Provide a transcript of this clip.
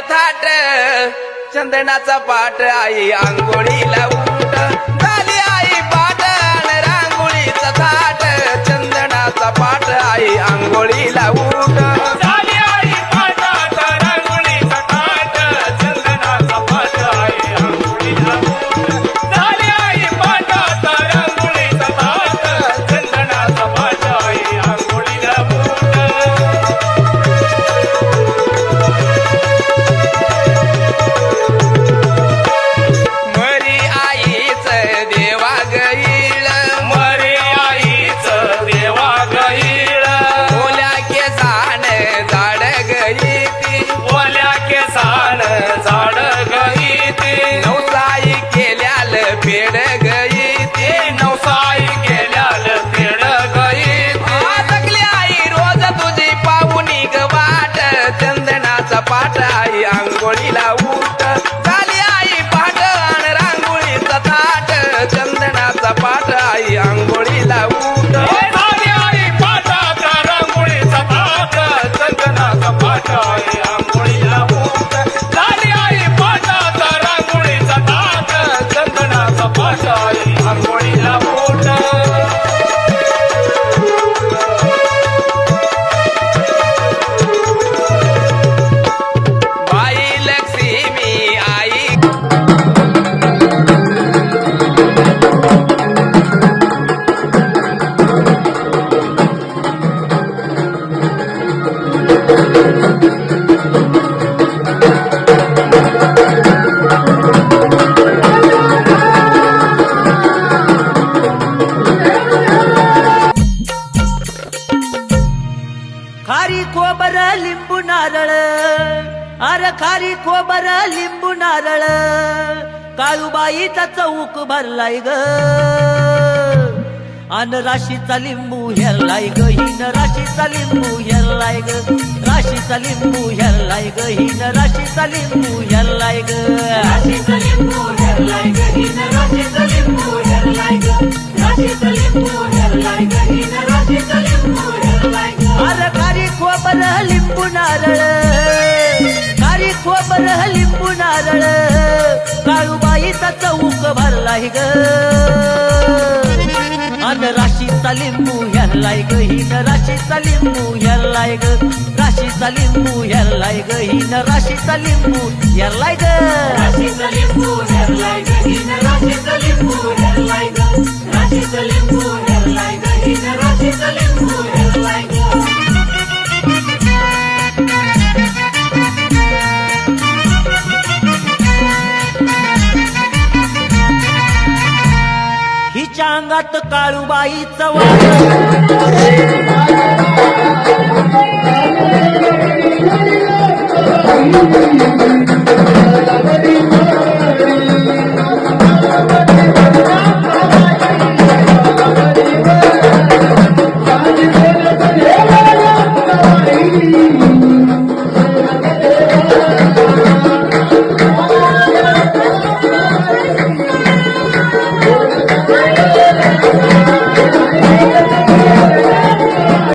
थाट चंदनाचा पाठ आई आंघोळीला उठ खोबर लिंबू नारळ. अरे खारी खोबर लिंबू नारळ. काळूबाईचा चौक भरलाय ग. अन राशीचा लिंबू हेरलाय ग. हिन राशीचा लिंबू हेरलाय ग. राशीचा लिंबू हेरलाय ग. हिन राशीचा लिंबू हेरलाय ग. राशीचा लिंबू हेरलाय ग. हिन राशीचा लिंबू हेरलाय ग. राशीचा लिंबू हेरलाय ग. लिंबू नारळ. खारी खोबर लिंबू नारळ. काळूबाईचा चौक भरलाय ग. अन राशीचा लिंबू ह्यालाय ग. हिन राशीचा लिंबू ह्यालाय ग. राशीचा लिंबू ह्यालाय ग. हिन राशीचा लिंबू ह्यालाय ग. राशीचं लिंबू ह्यालाय ग. हिन राशीचं लिंबू हेरलाय तिच्या अंगात काळूबाईचं वाण